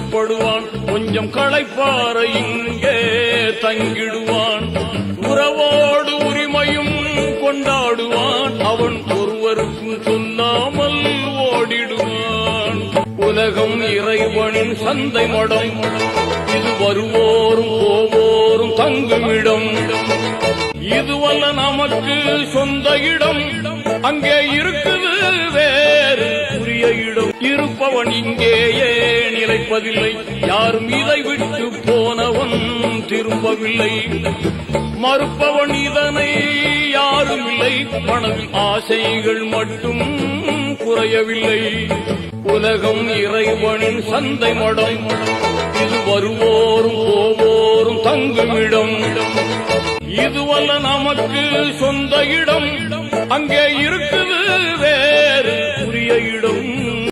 புறப்படுவான் கொஞ்சம் களைப்பார இங்கே தங்கிடுவான். உறவோடு உரிமையும் கொண்டாடுவான். அவன் ஒருவருக்கும் சொல்லாமல் ஓடிடுவான். உலகம் இறைவனின் சந்தை மடம். இது வருவோரும் போவோரும் தங்குமிடம். இதுவல்ல நமக்கு சொந்த இடம். அங்கே இருக்குது வேறு புரிய இடம். இருப்பவன் இங்கேயே நிலைப்பதில்லை யாரும் இதை விட்டு போனவன் திரும்பவில்லை. மறுப்பவன் இதனை யாரும் இல்லை. மனதில் ஆசைகள் மட்டும் குறையவில்லை. உலகம் இறைவனின் சந்தை மடம். இது வருவோரும் போவோரும் தங்குமிடம். இதுவல்ல நமக்கு சொந்த இடம். அங்கே இருக்கு